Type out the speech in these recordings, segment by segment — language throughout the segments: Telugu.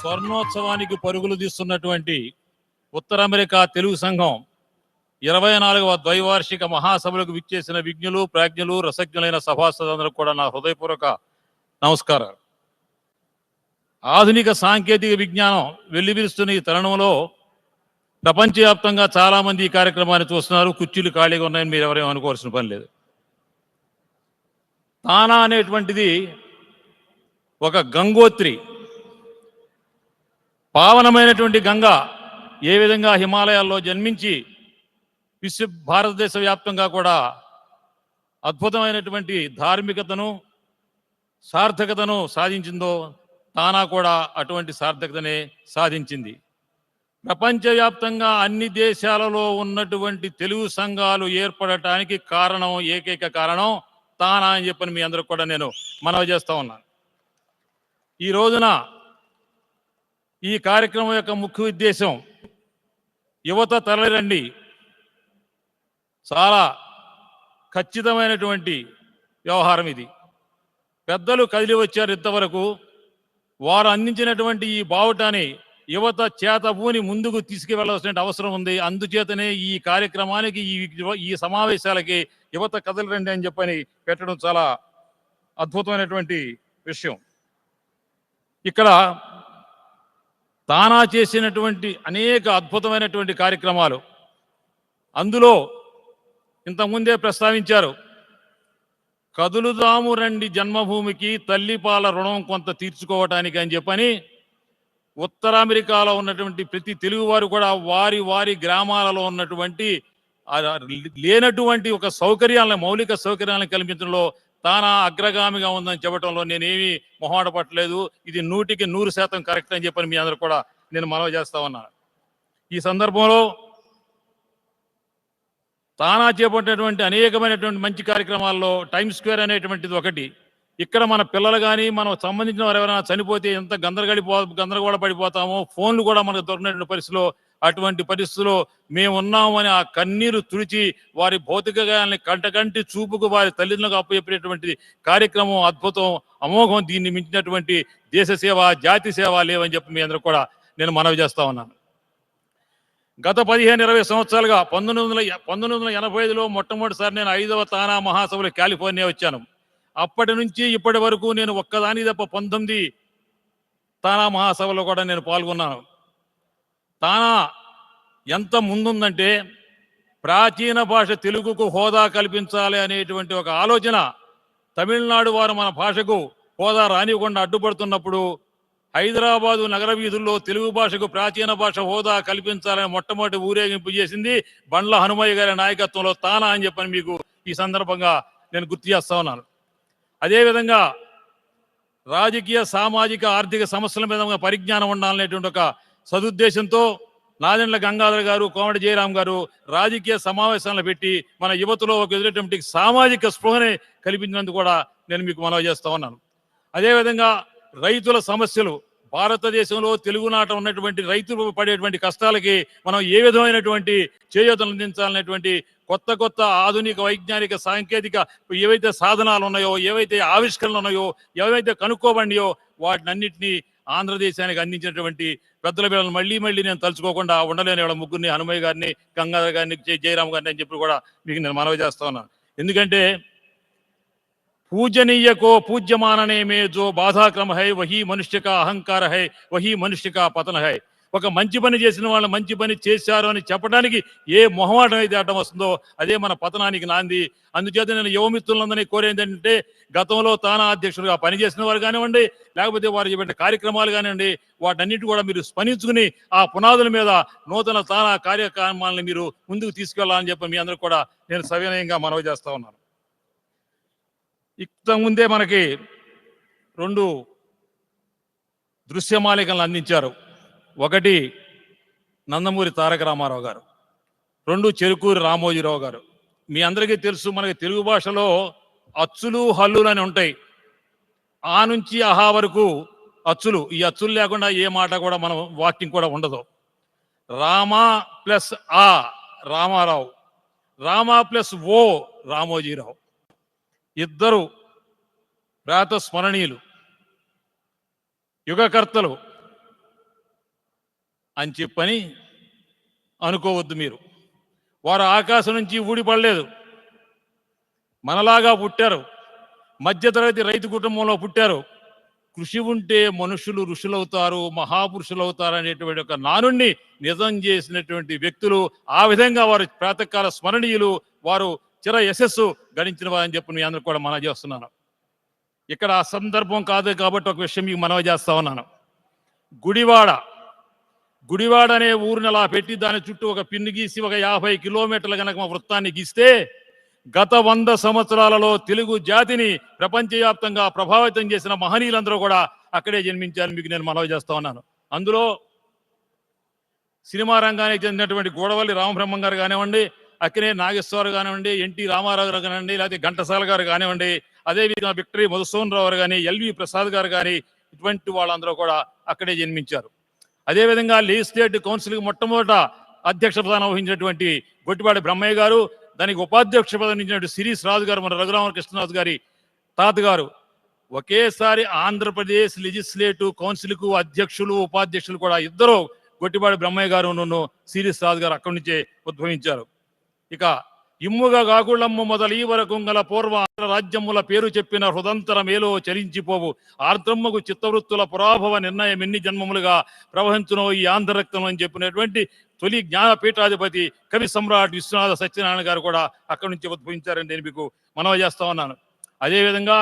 స్వర్ణోత్సవానికి పరుగులు తీస్తున్నటువంటి ఉత్తర అమెరికా తెలుగు సంఘం ఇరవై నాలుగవ ద్వైవార్షిక మహాసభలకు విచ్చేసిన విజ్ఞులు ప్రాజ్ఞులు రసజ్ఞులైన సభాసదులందరికీ కూడా నా హృదయపూర్వక నమస్కారం ఆధునిక సాంకేతిక విజ్ఞానం వెల్లివిరుస్తున్న ఈ తరుణంలో ప్రపంచవ్యాప్తంగా చాలా మంది ఈ కార్యక్రమాన్ని చూస్తున్నారు. కుర్చీలు ఖాళీగా ఉన్నాయని మీరు ఎవరేమో అనుకోవాల్సిన పని లేదు. తానా అనేటువంటిది ఒక గంగోత్రి పావనమైనటువంటి గంగ ఏ విధంగా హిమాలయాల్లో జన్మించి విశ్వ భారతదేశ వ్యాప్తంగా కూడా అద్భుతమైనటువంటి ధార్మికతను సార్థకతను సాధించిందో తానా కూడా అటువంటి సార్థకతనే సాధించింది. ప్రపంచవ్యాప్తంగా అన్ని దేశాలలో ఉన్నటువంటి తెలుగు సంఘాలు ఏర్పడటానికి కారణం ఏకైక కారణం తానా అని చెప్పని మీ అందరికి కూడా నేను మనవి చేస్తా ఉన్నాను. ఈ రోజున ఈ కార్యక్రమం యొక్క ముఖ్య ఉద్దేశం యువత తరలిరండి. చాలా ఖచ్చితమైనటువంటి వ్యవహారం ఇది. పెద్దలు కదిలి వచ్చారు ఇంతవరకు. వారు అందించినటువంటి ఈ బావుటాన్ని యువత చేతబూని ముందుకు తీసుకువెళ్ళవలసిన అవసరం ఉంది. అందుచేతనే ఈ కార్యక్రమానికి ఈ ఈ సమావేశాలకి యువత కదలరండి అని చెప్పని పెట్టడం చాలా అద్భుతమైనటువంటి విషయం. ఇక్కడ తానా చేసినటువంటి అనేక అద్భుతమైనటువంటి కార్యక్రమాలు. అందులో ఇంతకుముందే ప్రస్తావించారు కదులుదాము రండి జన్మభూమికి తల్లిపాల రుణం కొంత తీర్చుకోవటానికి అని చెప్పని ఉత్తర అమెరికాలో ఉన్నటువంటి ప్రతి తెలుగువారు కూడా వారి వారి గ్రామాలలో ఉన్నటువంటి లేనటువంటి ఒక సౌకర్యాలను మౌలిక సౌకర్యాలను కల్పించడంలో తానా అగ్రగామిగా ఉందని చెప్పడంలో నేనేమి మొహాట పట్టలేదు. ఇది నూటికి నూరు శాతం కరెక్ట్ అని చెప్పని మీ అందరూ కూడా నేను మనవి చేస్తా ఉన్నాను ఈ సందర్భంలో తానా చేపట్టినటువంటి అనేకమైనటువంటి మంచి కార్యక్రమాల్లో టైమ్ స్క్వేర్ అనేటువంటిది ఒకటి. ఇక్కడ మన పిల్లలు కానీ మనం సంబంధించిన వారు ఎవరైనా చనిపోతే ఎంత గందరగడిపో గందరగోళ పడిపోతామో ఫోన్లు కూడా మనకు దొరికినటువంటి పరిస్థితిలో అటువంటి పరిస్థితుల్లో మేమున్నామని ఆ కన్నీరు తుడిచి వారి భౌతికగాయాన్ని కంటకంటి చూపుకు వారి తల్లిదండ్రులకు అప్పచెప్పేటువంటి కార్యక్రమం అద్భుతం అమోఘం దీన్ని మించినటువంటి దేశ సేవ జాతి సేవ లేవని చెప్పి మీ అందరూ కూడా నేను మనవి చేస్తా ఉన్నాను. గత పదిహేను ఇరవై సంవత్సరాలుగా పంతొమ్మిది వందల పంతొమ్మిది వందల ఎనభై ఐదులో మొట్టమొదటిసారి నేను ఐదవ తానా మహాసభలో కాలిఫోర్నియా వచ్చాను. అప్పటి నుంచి ఇప్పటి వరకు నేను ఒక్కదాని తప్ప పంతొమ్మిది తానా మహాసభలో కూడా నేను పాల్గొన్నాను. తానా ఎంత ముందుందంటే ప్రాచీన భాష తెలుగుకు హోదా కల్పించాలి అనేటువంటి ఒక ఆలోచన తమిళనాడు వారు మన భాషకు హోదా రానివ్వకుండా అడ్డుపడుతున్నప్పుడు హైదరాబాదు నగర వీధుల్లో తెలుగు భాషకు ప్రాచీన భాష హోదా కల్పించాలని మొట్టమొదటి ఊరేగింపు చేసింది బండ్ల హనుమయ్య గారి నాయకత్వంలో తానా అని చెప్పని మీకు ఈ సందర్భంగా నేను గుర్తు చేస్తా ఉన్నాను. అదేవిధంగా రాజకీయ సామాజిక ఆర్థిక సమస్యల మీద పరిజ్ఞానం ఉండాలనేటువంటి ఒక సదుద్దేశంతో నాదెండ్ల గంగాధర్ గారు కోమటి జయరాం గారు రాజకీయ సమావేశాలను పెట్టి మన యువతలో ఒక ఎదురేటువంటి సామాజిక స్పృహనే కల్పించినందుకు కూడా నేను మీకు మనవి చేస్తా ఉన్నాను. అదేవిధంగా రైతుల సమస్యలు భారతదేశంలో తెలుగునాట ఉన్నటువంటి రైతులు పడేటువంటి కష్టాలకి మనం ఏ విధమైనటువంటి చేయూతలు అందించాలనేటువంటి కొత్త కొత్త ఆధునిక వైజ్ఞానిక సాంకేతిక ఏవైతే సాధనాలు ఉన్నాయో ఏవైతే ఆవిష్కరణలు ఉన్నాయో ఏవైతే కనుక్కోబడియో వాటినన్నింటినీ ఆంధ్రదేశానికి అందించినటువంటి పెద్దల పిల్లలు మళ్ళీ మళ్ళీ నేను తలుచుకోకుండా ఉండలేని వాళ్ళ ముగ్గురిని హనుమయ్య గారిని గంగాధర్ గారిని జయరామ్ గారిని అని చెప్పి కూడా మీకు నేను మనవి చేస్తా ఉన్నాను ఎందుకంటే పూజనీయకో పూజ్యమాననే మే జో బాధాక్రమ హై వహీ మనుష్యక అహంకార హై వహీ మనుష్యక పతన హై. ఒక మంచి పని చేసిన వాళ్ళు మంచి పని చేశారు అని చెప్పడానికి ఏ మొహమాటం అయితే అడ్డం వస్తుందో అదే మన పతనానికి నాంది. అందుచేత నేను యువమిత్రులందరినీ కోరేది ఏంటంటే గతంలో తానా అధ్యక్షులుగా పనిచేసిన వారు కానివ్వండి లేకపోతే వారు చెప్పిన కార్యక్రమాలు కానివ్వండి వాటన్నిటి కూడా మీరు స్మరించుకుని ఆ పునాదుల మీద నూతన తానా కార్యక్రమాలను మీరు ముందుకు తీసుకెళ్ళాలని చెప్పి మీ అందరూ కూడా నేను సవినయంగా మనవి చేస్తా ఉన్నాను. ఇంత ముందే మనకి రెండు దృశ్యమాలికలను అందించారు. ఒకటి నందమూరి తారక రామారావు గారు. రెండు చెరుకూరి రామోజీరావు గారు. మీ అందరికీ తెలుసు మనకి తెలుగు భాషలో అచ్చులు హల్లులు అని ఉంటాయి. ఆ నుంచి అహా వరకు అచ్చులు. ఈ అచ్చులు లేకుండా ఏ మాట కూడా మనం వాకింగ్ కూడా ఉండదు. రామ ప్లస్ ఆ రామారావు. రామ ప్లస్ ఓ రామోజీరావు. ఇద్దరు ప్రాతస్మరణీయులు యుగకర్తలు. అని చెప్పని అనుకోవద్దు మీరు. వారు ఆకాశం నుంచి ఊడిపడలేదు. మనలాగా పుట్టారు. మధ్యతరగతి రైతు కుటుంబంలో పుట్టారు. కృషి ఉంటే మనుషులు ఋషులవుతారు మహాపురుషులు అవుతారు అనేటువంటి ఒక నానుణ్ణి నిజం చేసినటువంటి వ్యక్తులు ఆ విధంగా వారు ప్రాతకాల స్మరణీయులు వారు చిర యశస్సు గడించిన వారని చెప్పి మీ అందరూ కూడా మనవి చేస్తున్నాను. ఇక్కడ ఆ సందర్భం కాదు కాబట్టి ఒక విషయం మీకు మనవి చేస్తా ఉన్నాను. గుడివాడ గుడివాడ అనే ఊరిని అలా పెట్టి దాని చుట్టూ ఒక పిన్ను గీసి ఒక యాభై కిలోమీటర్ల కనుక మా వృత్తాన్ని గీస్తే గత వంద సంవత్సరాలలో తెలుగు జాతిని ప్రపంచవ్యాప్తంగా ప్రభావితం చేసిన మహనీయులందరూ కూడా అక్కడే జన్మించారు మీకు నేను మనవి చేస్తా ఉన్నాను. అందులో సినిమా రంగానికి చెందినటువంటి గోడవల్లి రామబ్రహ్మం గారు కానివ్వండి అక్కినే నాగేశ్వర కానివ్వండి ఎన్టీ రామారావు గారు కానివ్వండి లేకపోతే ఘంటసాల గారు కానివ్వండి అదేవిధంగా విక్టరీ మధుసూన్ రావు గారు కానీ ఎల్వి ప్రసాద్ గారు కానీ ఇటువంటి వాళ్ళందరూ కూడా అక్కడే జన్మించారు. అదేవిధంగా లెజిస్లేటివ్ కౌన్సిల్కి మొట్టమొదట అధ్యక్ష ప్రధానం వహించినటువంటి గొట్టిపాటి బ్రహ్మయ్య గారు దానికి ఉపాధ్యక్ష పదవి సిరీస్ రాజు గారు మన రఘురామ కృష్ణరాజు గారి తాతగారు. ఒకేసారి ఆంధ్రప్రదేశ్ లెజిస్లేటివ్ కౌన్సిల్కు అధ్యక్షులు ఉపాధ్యక్షులు కూడా ఇద్దరు గొట్టిపాటి బ్రహ్మయ్య గారు నన్ను సిరీస్ రాజు గారు అక్కడి నుంచే ఉద్భవించారు. ఇక ఇమ్ముగా గాగుళమ్మ మొదలీ వరకు గల పూర్వ రాజ్యముల పేరు చెప్పిన హృదంతర మేలో చరించిపోవు ఆర్ద్రమ్మకు చిత్తవృత్తుల పురాభవ నిర్ణయం ఎన్ని జన్మములుగా ప్రవహించునో ఈ ఆంధ్రరక్తం అని చెప్పినటువంటి తొలి జ్ఞానపీఠాధిపతి కవి సమ్రాట్ విశ్వనాథ సత్యనారాయణ గారు కూడా అక్కడి నుంచి ఉద్భవించారని నేను మీకు మనవి చేస్తా ఉన్నాను. అదేవిధంగా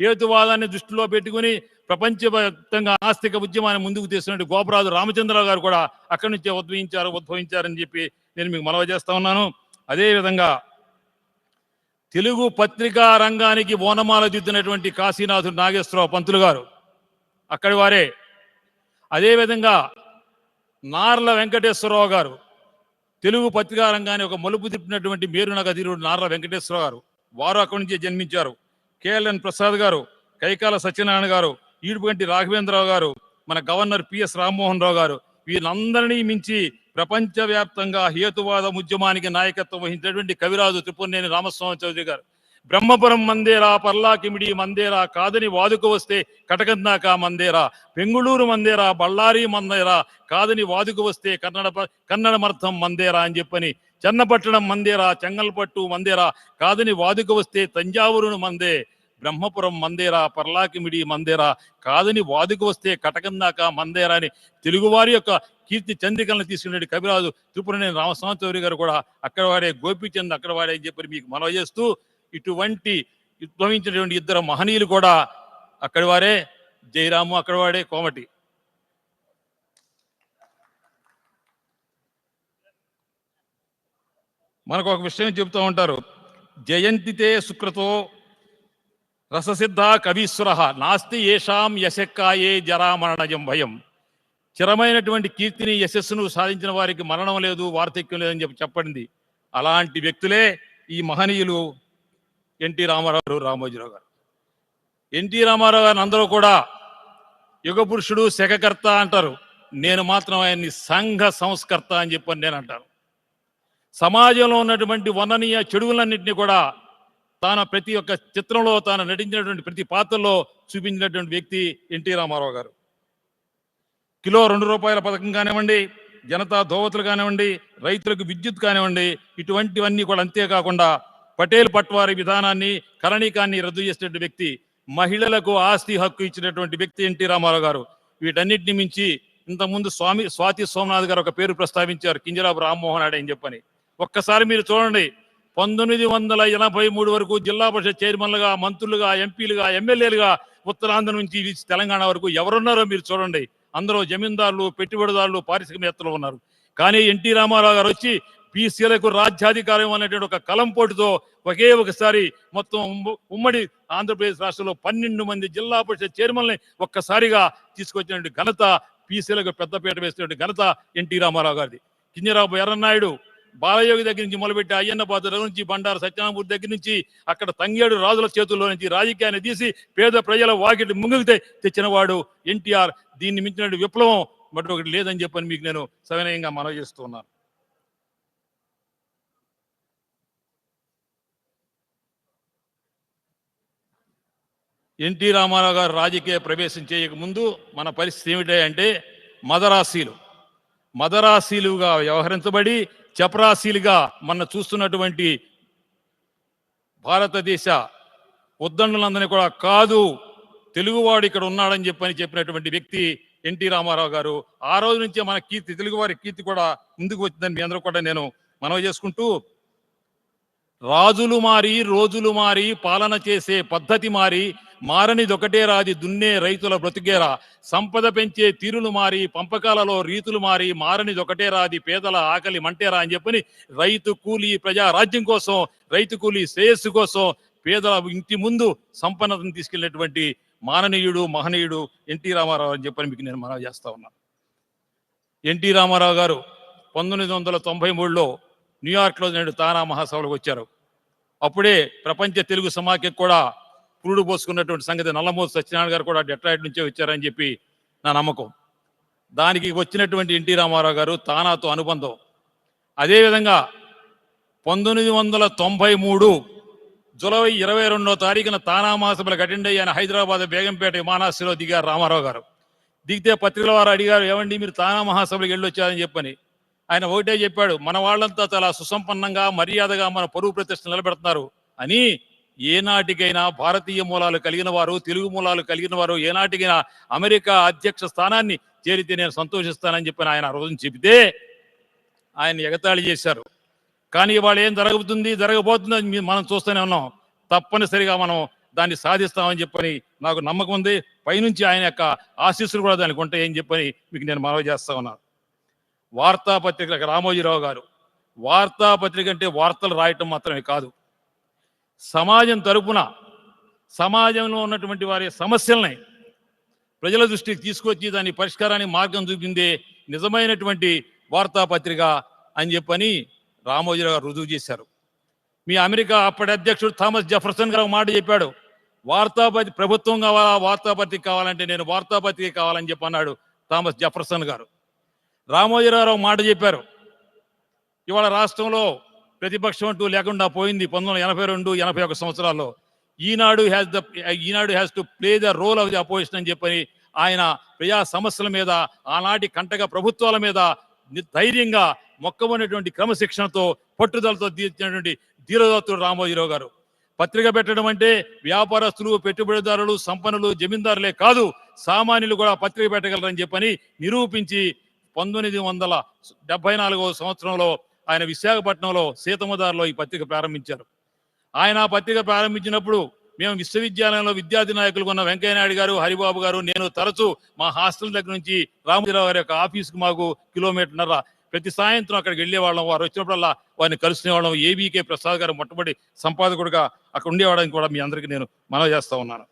హేతువాదాన్ని దృష్టిలో పెట్టుకుని ప్రపంచవ్యాప్తంగా ఆస్తిక ఉద్యమాన్ని ముందుకు తీసినట్టు గోపరాజు రామచంద్రరావు గారు కూడా అక్కడి నుంచే ఉద్భవించారు ఉద్భవించారని చెప్పి నేను మీకు మనవి చేస్తా ఉన్నాను. అదేవిధంగా తెలుగు పత్రికా రంగానికి ఓనమాల దిద్దినటువంటి కాశీనాథుడు నాగేశ్వరరావు పంతులు గారు అక్కడి వారే. అదేవిధంగా నార్ల వెంకటేశ్వరరావు గారు తెలుగు పత్రికా రంగాన్ని ఒక మలుపు తిప్పినటువంటి మేరునగ ధీరుడు నార్ల వెంకటేశ్వరరావు గారు వారు అక్కడి నుంచి జన్మించారు. కేఎల్ఎన్ ప్రసాద్ గారు కైకాల సత్యనారాయణ గారు ఈడుపంటి రాఘవేంద్రరావు గారు మన గవర్నర్ పిఎస్ రామ్మోహన్ రావు గారు వీళ్ళందరినీ మించి ప్రపంచవ్యాప్తంగా హేతువాద ఉద్యమానికి నాయకత్వం వహించినటువంటి కవిరాజు త్రిపురనేని రామస్వామి చౌదరి గారు. బ్రహ్మపురం మందేరా పర్లాకిమిడి మందేరా కాదని వాదుకు వస్తే కటకందాక మందేరా బెంగుళూరు మందేరా బళ్ళారి మందేరా కాదని వాదుకు వస్తే కన్నడ కన్నడమర్థం మందేరా అని చెప్పని చెన్నపట్టణం మందేరా చెంగల్పట్టు మందేరా కాదని వాదుకు వస్తే తంజావూరును మందే బ్రహ్మపురం మందేరా పర్లాకిమిడి మందేరా కాదని వాదికి వస్తే కటకం దాకా మందేరా అని తెలుగువారి యొక్క కీర్తి చంద్రికలను తీసుకునే కవిరాజు త్రిపురనేని రామస్వామి చౌదరి గారు కూడా అక్కడ వాడే గోపీచంద్ అక్కడ వాడే అని చెప్పి మీకు మనవ చేస్తూ ఇటువంటి ఉద్భవించినటువంటి ఇద్దరు మహనీయులు కూడా అక్కడి వారే జయరాము అక్కడ వాడే కోమటి. మనకు ఒక విషయం చెబుతూ ఉంటారు జయంతితే శుక్రతో రససిద్ధ కవీశ్వర. నాస్తి ఏషాం యశక్కాయే జరామరణజం భయం. చిరమైనటువంటి కీర్తిని యశస్సును సాధించిన వారికి మరణం లేదు వార్ధక్యం లేదని చెప్పి చెప్పండి. అలాంటి వ్యక్తులే ఈ మహనీయులు ఎన్టీ రామారావు రామోజీరావు గారు. ఎన్టీ రామారావు గారిని అందరూ కూడా యుగ పురుషుడు శకకర్త అంటారు. నేను మాత్రం ఆయన్ని సంఘ సంస్కర్త అని చెప్పని నేను అంటాను. సమాజంలో ఉన్నటువంటి వననీయ చెడువులన్నింటినీ కూడా తాను ప్రతి ఒక్క చిత్రంలో తాను నటించినటువంటి ప్రతి పాత్రలో చూపించినటువంటి వ్యక్తి ఎన్టీ రామారావు గారు. కిలో రెండు రూపాయల పథకం కానివ్వండి జనతా దోవతులు కానివ్వండి రైతులకు విద్యుత్ కానివ్వండి ఇటువంటివన్నీ కూడా అంతేకాకుండా పటేల్ పట్వారి విధానాన్ని కరణీకాన్ని రద్దు చేసినటువంటి వ్యక్తి మహిళలకు ఆస్తి హక్కు ఇచ్చినటువంటి వ్యక్తి ఎన్టీ రామారావు గారు. వీటన్నిటిని మించి ఇంతకుముందు స్వామి స్వాతి సోమనాథ్ గారు ఒక పేరు ప్రస్తావించారు కింజరాబు రామ్మోహన్ నాయుడు అని చెప్పని. ఒక్కసారి మీరు చూడండి పంతొమ్మిది వందల ఎనభై మూడు వరకు జిల్లా పరిషత్ చైర్మన్లుగా మంత్రులుగా ఎంపీలుగా ఎమ్మెల్యేలుగా ఉత్తరాంధ్ర నుంచి తెలంగాణ వరకు ఎవరున్నారో మీరు చూడండి. అందరూ జమీందారులు పెట్టుబడిదారులు పారిశ్రామికవేత్తలు ఉన్నారు. కానీ ఎన్టీ రామారావు గారు వచ్చి బీసీలకు రాజ్యాధికారం అనేటువంటి ఒక కలంపోటుతో ఒకే ఒకసారి మొత్తం ఉమ్మడి ఆంధ్రప్రదేశ్ రాష్ట్రంలో పన్నెండు మంది జిల్లా పరిషత్ చైర్మన్ని ఒక్కసారిగా తీసుకొచ్చినటువంటి ఘనత బీసీలకు పెద్దపీట వేసినటువంటి ఘనత ఎన్టీ రామారావు గారిది. కింజరాబు ఎర్రన్నాయుడు బాలయోగి దగ్గర నుంచి మొదలుపెట్టి అయ్యన్న పాత్ర నుంచి బండారు సత్యనామూర్తి దగ్గర నుంచి అక్కడ తంగేడు రాజుల చేతుల్లో నుంచి రాజకీయాన్ని తీసి పేద ప్రజల వాకిటి ముంగితే తెచ్చినవాడు ఎన్టీఆర్. దీన్ని మించిన విప్లవం మరి ఒకటి లేదని చెప్పని మీకు నేను సవినయంగా మనవి చేస్తున్నాను ఎన్టీ రామారావు గారు రాజకీయ ప్రవేశం చేయక ముందు మన పరిస్థితి ఏమిటంటే అంటే మదరాసీలు మదరాశీలుగా వ్యవహరించబడి చపరాశీలుగా మన చూస్తున్నటువంటి భారతదేశ ఉద్దండులందరినీ కూడా కాదు తెలుగువాడు ఇక్కడ ఉన్నాడని చెప్పని చెప్పినటువంటి వ్యక్తి ఎన్టీ రామారావు గారు. ఆ రోజు నుంచే మన కీర్తి తెలుగువారి కీర్తి కూడా ముందుకు వచ్చిందని మీ అందరూ కూడా నేను మనవి చేసుకుంటూ రాజులు మారి రోజులు మారి పాలన చేసే పద్ధతి మారి మారనిదొకటే రాది దున్నే రైతుల బ్రతికేరా సంపద పెంచే తీరులు మారి పంపకాలలో రీతులు మారి మారనిదొకటే రాది పేదల ఆకలి మంటేరా అని చెప్పని రైతు కూలీ ప్రజా రాజ్యం కోసం రైతు కూలీ శ్రేయస్సు కోసం పేదల ఇంటి ముందు సంపన్నతను తీసుకెళ్ళినటువంటి మాననీయుడు మహనీయుడు ఎన్టీ రామారావు అని చెప్పని మీకు నేను మనవి చేస్తా ఉన్నాను ఎన్టీ రామారావు గారు పంతొమ్మిది వందల తొంభై మూడులో న్యూయార్క్లో నేడు తానా మహాసభలకు వచ్చారు. అప్పుడే ప్రపంచ తెలుగు సమాఖ్యకు కూడా పురుడు పోసుకున్నటువంటి సంగతి నల్లమూరి సత్యనారాయణ గారు కూడా డెట్రాయిడ్ నుంచే వచ్చారని చెప్పి నా నమ్మకం. దానికి వచ్చినటువంటి ఎన్టీ రామారావు గారు తానాతో అనుబంధం. అదేవిధంగా పంతొమ్మిది వందల తొంభై మూడు జులై ఇరవై రెండో తారీఖున తానా మహాసభలకు అటెండ్ అయ్యాను హైదరాబాద్ బేగంపేట విమానాశ్రయంలో దిగారు రామారావు గారు. దిగితే పత్రికల వారు అడిగారు ఏమండి మీరు తానా మహాసభలకు వెళ్ళొచ్చారని చెప్పని. ఆయన ఒకటే చెప్పాడు మన వాళ్ళంతా చాలా సుసంపన్నంగా మర్యాదగా మన పరువు ప్రతిష్ట నిలబెడుతున్నారు. అని ఏనాటికైనా భారతీయ మూలాలు కలిగిన వారు తెలుగు మూలాలు కలిగిన వారు ఏనాటికైనా అమెరికా అధ్యక్ష స్థానాన్ని చేరితే నేను సంతోషిస్తానని చెప్పిన ఆయన ఆ రోజున చెబితే ఆయన ఎగతాళి చేశారు. కానీ ఇవాళ ఏం జరగబోతుంది జరగబోతుంది మనం చూస్తూనే ఉన్నాం. తప్పనిసరిగా మనం దాన్ని సాధిస్తామని చెప్పని నాకు నమ్మకం ఉంది. పైనుంచి ఆయన యొక్క ఆశీస్సులు కూడా దానికి ఉంటాయని చెప్పని మీకు నేను మనవి చేస్తా ఉన్నాను వార్తాపత్రిక రామోజీరావు గారు. వార్తాపత్రిక అంటే వార్తలు రాయటం మాత్రమే కాదు. సమాజం తరపున సమాజంలో ఉన్నటువంటి వారి సమస్యల్ని ప్రజల దృష్టికి తీసుకొచ్చి దాని పరిష్కారానికి మార్గం చూపిందే నిజమైనటువంటి వార్తాపత్రిక అని చెప్పని రామోజీరావు గారు రుజువు చేశారు. మీ అమెరికా అప్పటి అధ్యక్షుడు థామస్ జెఫర్సన్ గారు మాట చెప్పాడు. వార్తాపత్రి ప్రభుత్వం కావాలా వార్తాపత్రిక కావాలంటే నేను వార్తాపత్రిక కావాలని చెప్పి అన్నాడు థామస్ జెఫర్సన్ గారు. రామోజీరావు మాట చెప్పారు. ఇవాళ రాష్ట్రంలో ప్రతిపక్షం అంటూ లేకుండా పోయింది పంతొమ్మిది వందల ఎనభై రెండు ఎనభై ఒక సంవత్సరాల్లో. Eenadu has the Eenadu has to play the role of the opposition అని చెప్పని ఆయన ప్రజా సమస్యల మీద ఆనాటి కంటక ప్రభుత్వాల మీద ధైర్యంగా మొక్కబడినటువంటి క్రమశిక్షణతో పట్టుదలతో తీర్చినటువంటి ధీరదత్తుడు రామోజీరావు గారు. పత్రిక పెట్టడం అంటే వ్యాపారస్తులు పెట్టుబడిదారులు సంపన్నులు జమీందారులే కాదు సామాన్యులు కూడా పత్రిక పెట్టగలరని చెప్పని నిరూపించి పంతొమ్మిది వందల డెబ్బై నాలుగవ సంవత్సరంలో ఆయన విశాఖపట్నంలో సీతమ్మదారిలో ఈ పత్రిక ప్రారంభించారు. ఆయన ఆ పత్రిక ప్రారంభించినప్పుడు మేము విశ్వవిద్యాలయంలో విద్యార్థి నాయకులు ఉన్న వెంకయ్యనాయుడు గారు హరిబాబు గారు నేను తరచూ మా హాస్టల్ దగ్గర నుంచి రామోజీరావు గారి యొక్క ఆఫీస్కి మాకు కిలోమీటర్న్నర ప్రతి సాయంత్రం అక్కడికి వెళ్ళేవాళ్ళం. వారు వచ్చినప్పుడల్లా వారిని కలుసుకునేవాళ్ళం. ఏబీకే ప్రసాద్ గారు మొట్టమొదటి సంపాదకుడిగా అక్కడ ఉండేవాడని కూడా మీ అందరికీ నేను మనవి చేస్తా ఉన్నాను.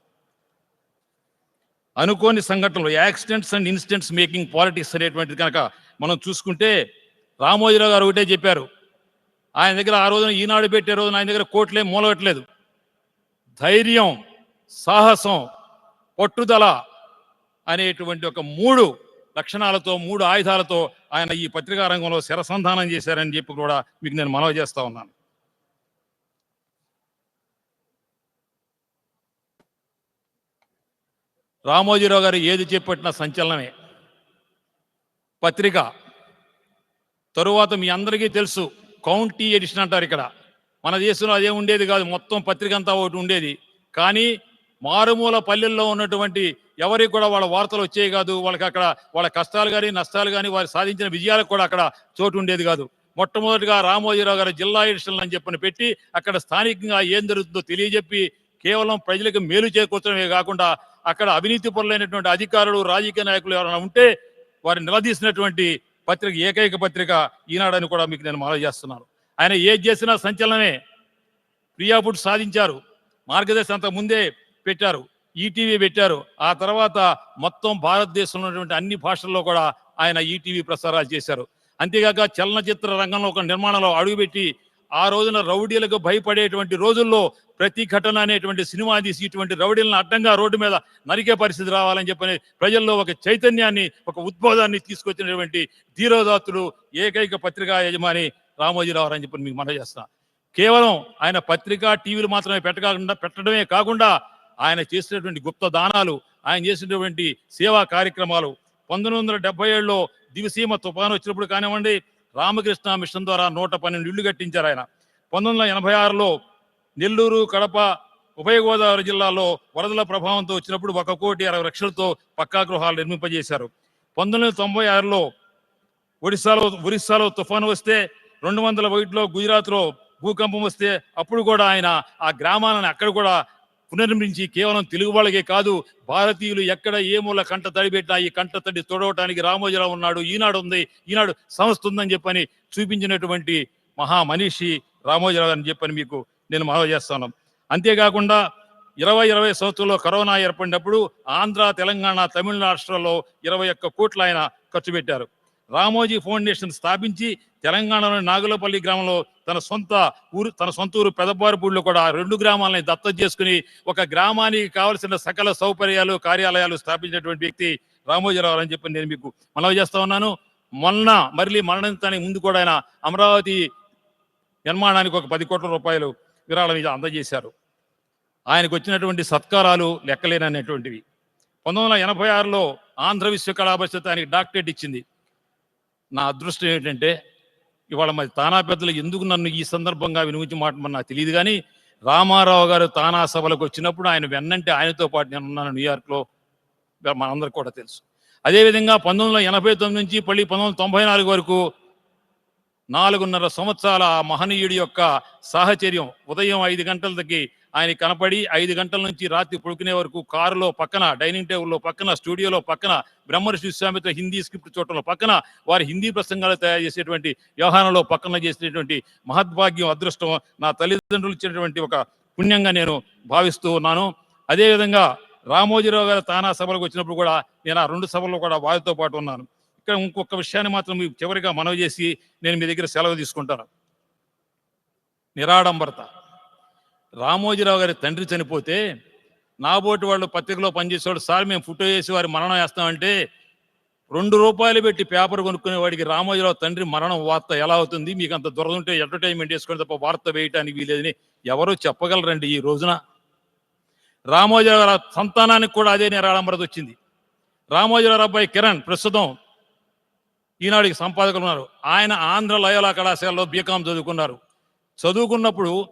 అనుకోని సంఘటనలు accidents and incidents making politics అనేటువంటిది కనుక మనం చూసుకుంటే రామోజీరావు గారు ఒకటే చెప్పారు. ఆయన దగ్గర ఆ రోజున ఈనాడు పెట్టే రోజున ఆయన దగ్గర కోట్లే మూలగట్లేదు ధైర్యం సాహసం పట్టుదల అనేటువంటి ఒక మూడు లక్షణాలతో మూడు ఆయుధాలతో ఆయన ఈ పత్రికా రంగంలో శరసంధానం చేశారని చెప్పి కూడా మీకు నేను మనవి చేస్తా ఉన్నాను. రామోజీరావు గారు ఏది చేపట్టిన సంచలనమే. పత్రిక. తరువాత మీ అందరికీ తెలుసు కౌంటీ ఎడిషన్ అంటారు ఇక్కడ. మన దేశంలో అదే ఉండేది కాదు మొత్తం పత్రిక అంతా ఒకటి ఉండేది. కానీ మారుమూల పల్లెల్లో ఉన్నటువంటి ఎవరికి కూడా వాళ్ళ వార్తలు వచ్చేవి కాదు వాళ్ళకి అక్కడ వాళ్ళ కష్టాలు కానీ నష్టాలు కానీ వారు సాధించిన విజయాలకు కూడా అక్కడ చోటు ఉండేది కాదు. మొట్టమొదటిగా రామోజీరావు గారు జిల్లా ఎడిషన్లు అని చెప్పని పెట్టి అక్కడ స్థానికంగా ఏం జరుగుతుందో తెలియజెప్పి కేవలం ప్రజలకు మేలు చేకూర్చడమే కాకుండా అక్కడ అవినీతి పరులైనటువంటి అధికారులు రాజకీయ నాయకులు ఎవరైనా ఉంటే వారిని నిలదీసినటువంటి పత్రిక ఏకైక పత్రిక ఈనాడని కూడా మీకు నేను మనవి చేస్తున్నాను. ఆయన ఏది చేసినా సంచలనమే. ప్రియాపుట్ సాధించారు. మార్గదర్శనం అంత ముందే పెట్టారు. ఈటీవీ పెట్టారు. ఆ తర్వాత మొత్తం భారతదేశంలో ఉన్నటువంటి అన్ని భాషల్లో కూడా ఆయన ఈటీవీ ప్రసారాలు చేశారు. అంతేగాక చలనచిత్ర రంగంలో ఒక నిర్మాణంలో అడుగుపెట్టి ఆ రోజున రౌడీలకు భయపడేటువంటి రోజుల్లో ప్రతి ఘటన అనేటువంటి సినిమా తీసి ఇటువంటి రౌడీలను అడ్డంగా రోడ్డు మీద నరికే పరిస్థితి రావాలని చెప్పని ప్రజల్లో ఒక చైతన్యాన్ని ఒక ఉద్బోధాన్ని తీసుకొచ్చినటువంటి ధీరోదాత్తుడు ఏకైక పత్రికా యజమాని రామోజీరావు అని చెప్పి మీకు మనవి చేస్తున్నా కేవలం ఆయన పత్రిక టీవీలు మాత్రమే పెట్టకుండా పెట్టడమే కాకుండా ఆయన చేసినటువంటి గుప్త దానాలు ఆయన చేసినటువంటి సేవా కార్యక్రమాలు పంతొమ్మిది వందల డెబ్బై ఏడులో దివిసీమ తుఫాను వచ్చినప్పుడు కానివ్వండి రామకృష్ణ మిషన్ ద్వారా నూట పన్నెండు ఇళ్ళు కట్టించారు ఆయన. పంతొమ్మిది వందల ఎనభై ఆరులో నెల్లూరు కడప ఉభయ గోదావరి జిల్లాలో వరదల ప్రభావంతో వచ్చినప్పుడు ఒక కోటి అరవై లక్షలతో పక్కా గృహాలు నిర్మింపజేశారు. పంతొమ్మిది వందల తొంభై ఆరులో ఒడిశాలో ఒరిస్సాలో తుఫాను వస్తే రెండు వందల ఒకటిలో గుజరాత్లో భూకంపం వస్తే అప్పుడు కూడా ఆయన ఆ గ్రామాలను అక్కడ కూడా పునర్నిర్మించి కేవలం తెలుగు వాళ్ళకే కాదు భారతీయులు ఎక్కడ ఏ మూల కంట తడిపెట్టినా ఈ కంట తడి తొడవటానికి రామోజీరావు ఉన్నాడు ఈనాడు ఉంది ఈనాడు సంస్థ ఉందని చెప్పని చూపించినటువంటి మహా మనీషి రామోజీరావు అని చెప్పని మీకు నేను మనవి చేస్తాను. అంతేకాకుండా ఇరవై ఇరవై సంవత్సరంలో కరోనా ఏర్పడినప్పుడు ఆంధ్ర తెలంగాణ తమిళ రాష్ట్రాల్లో ఇరవై ఒక్క కోట్లు ఆయన ఖర్చు పెట్టారు. రామోజీ ఫౌండేషన్ స్థాపించి తెలంగాణలోని నాగులపల్లి గ్రామంలో తన సొంత ఊరు తన సొంత ఊరు పెదబారుపూడిలో కూడా రెండు గ్రామాలని దత్తత చేసుకుని ఒక గ్రామానికి కావలసిన సకల సౌకర్యాలు కార్యాలయాలు స్థాపించినటువంటి వ్యక్తి రామోజీరావు అని చెప్పి నేను మీకు మనవి చేస్తా ఉన్నాను. మొన్న మళ్ళీ మరణించడానికి ముందు కూడా ఆయన అమరావతి నిర్మాణానికి ఒక పది కోట్ల రూపాయలు విరాళం ఇది అందజేశారు. ఆయనకు వచ్చినటువంటి సత్కారాలు లెక్కలేననేటువంటివి. పంతొమ్మిది వందల ఎనభై ఆరులో ఆంధ్ర విశ్వకళా పరిషత్ ఆయనకి డాక్టరేట్ ఇచ్చింది. నా అదృష్టం ఏంటంటే ఇవాళ మరి తానా పెద్దలు ఎందుకు నన్ను ఈ సందర్భంగా వినిపించి మాట నాకు తెలియదు కానీ రామారావు గారు తానా సభలకు వచ్చినప్పుడు ఆయన వెన్నంటే ఆయనతో పాటు నేను ఉన్నాను న్యూయార్క్లో మనందరికి కూడా తెలుసు. అదేవిధంగా పంతొమ్మిది వందల ఎనభై తొమ్మిది నుంచి మళ్ళీ పంతొమ్మిది వందల తొంభై నాలుగు వరకు నాలుగున్నర సంవత్సరాల ఆ మహనీయుడి యొక్క సాహచర్యం ఉదయం ఐదు గంటలకి ఆయన కనపడి ఐదు గంటల నుంచి రాత్రి పడుకునే వరకు కారులో పక్కన డైనింగ్ టేబుల్లో పక్కన స్టూడియోలో పక్కన బ్రహ్మర్షి స్వామితో హిందీ స్క్రిప్ట్ చూడటంలో పక్కన వారి హిందీ ప్రసంగాలు తయారు చేసేటువంటి వ్యవహారంలో పక్కన చేసేటువంటి మహద్భాగ్యం అదృష్టం నా తల్లిదండ్రులు ఇచ్చినటువంటి ఒక పుణ్యంగా నేను భావిస్తూ ఉన్నాను. అదేవిధంగా రామోజీరావు గారి తానా సభలకు వచ్చినప్పుడు కూడా నేను ఆ రెండు సభల్లో కూడా వారితో పాటు ఉన్నాను. ఇక్కడ ఇంకొక విషయాన్ని మాత్రం మీకు చివరిగా మనవి చేసి నేను మీ దగ్గర సెలవు తీసుకుంటాను. నిరాడంబరత. రామోజీరావు గారి తండ్రి చనిపోతే నాబోటి వాళ్ళు పత్రికలో పనిచేసేవాడు సార్ మేము ఫోటో వేసి వారి మరణం వేస్తామంటే రెండు రూపాయలు పెట్టి పేపర్ కొనుక్కునే వాడికి రామోజీరావు తండ్రి మరణం వార్త ఎలా అవుతుంది? మీకు అంత దొరద ఉంటే ఎంటర్టైన్మెంట్ చేసుకుని తప్ప వార్త వేయటానికి వీలేదని ఎవరు చెప్పగలరండి ఈ రోజున. రామోజీరావు సంతానానికి కూడా అదే నిరాడంబరత వచ్చింది. రామోజీరావు అబ్బాయి కిరణ్ ప్రస్తుతం ఈనాడికి సంపాదకులు ఉన్నారు. ఆయన ఆంధ్ర లయోలా కళాశాలలో బీకాం చదువుకున్నారు. చదువుకున్నప్పుడు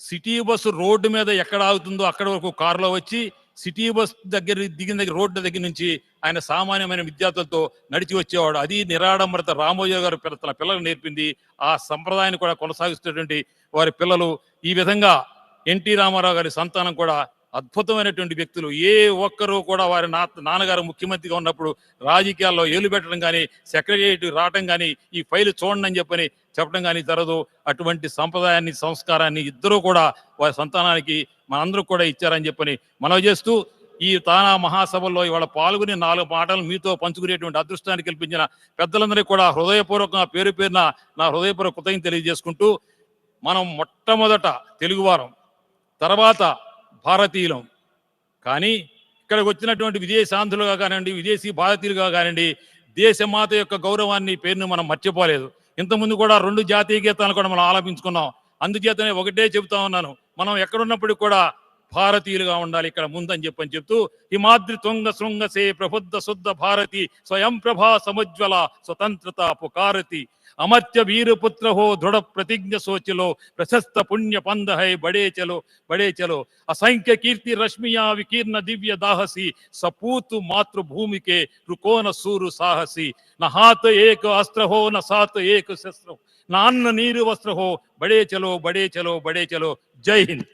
సిటీ బస్సు రోడ్డు మీద ఎక్కడ ఆగుతుందో అక్కడ వరకు కారులో వచ్చి సిటీ బస్ దగ్గర దిగిన దగ్గర రోడ్డు దగ్గర నుంచి ఆయన సామాన్యమైన విద్యార్థులతో నడిచి వచ్చేవాడు. అది నిరాడంబరత రామోజీ గారు పిల్ల- తన పిల్లలు నేర్పింది. ఆ సంప్రదాయాన్ని కూడా కొనసాగిస్తున్నటువంటి వారి పిల్లలు. ఈ విధంగా ఎన్టీ రామారావు గారి సంతానం కూడా అద్భుతమైనటువంటి వ్యక్తులు. ఏ ఒక్కరూ కూడా వారి నా నాన్నగారు ముఖ్యమంత్రిగా ఉన్నప్పుడు రాజకీయాల్లో ఏలు పెట్టడం కానీ సెక్రటరియట్ రావటం కానీ ఈ ఫైల్ చూడండి అని చెప్పని చెప్పడం కానీ జరగదు. అటువంటి సంప్రదాయాన్ని సంస్కారాన్ని ఇద్దరూ కూడా వారి సంతానానికి మనందరూ కూడా ఇచ్చారని చెప్పని మనవి చేస్తూ ఈ తానా మహాసభల్లో ఇవాళ పాల్గొని నాలుగు మాటలు మీతో పంచుకునేటువంటి అదృష్టాన్ని కల్పించిన పెద్దలందరికీ కూడా హృదయపూర్వకంగా పేరు పేరున నా హృదయపూర్వక కృతజ్ఞత తెలియజేసుకుంటూ మనం మొట్టమొదట తెలుగువారం తర్వాత భారతీయులం. కానీ ఇక్కడికి వచ్చినటువంటి విదేశాంధులుగా కానివ్వండి విదేశీ భారతీయులుగా కానివ్వండి దేశమాత యొక్క గౌరవాన్ని పేరును మనం మర్చిపోలేదు. ఇంతకుముందు కూడా రెండు జాతీయ గీతాలను కూడా మనం ఆలపించుకున్నాం. అందుచేతనే ఒకటే చెబుతా ఉన్నాను. మనం ఎక్కడున్నప్పటికీ కూడా భారతీయులుగా ఉండాలి ఇక్కడ ముందని చెప్పని చెప్తూ హిమాద్రి తుంగ శృంగసే ప్రబుద్ధ శుద్ధ భారతి స్వయం ప్రభా సమజ్వల స్వతంత్రత పుకారతి అమర్త్య వీరపుత్ర హో దృఢ ప్రతిజ్ఞ సోచిలో ప్రశస్త పుణ్య పంద హై బడే చలో బడే చలో అసంఖ్య కీర్తి రశ్మియా వికీర్ణ దివ్య దాహసి సపూతు మాతృభూమికే రుకోన సూరు సాహసి నహాత ఏక అస్త్ర హో న సాత ఏక శస్త్ర నా అన్న నీరు వస్త్ర హో బడే చలో బడే చలో బడే చలో జై హింద్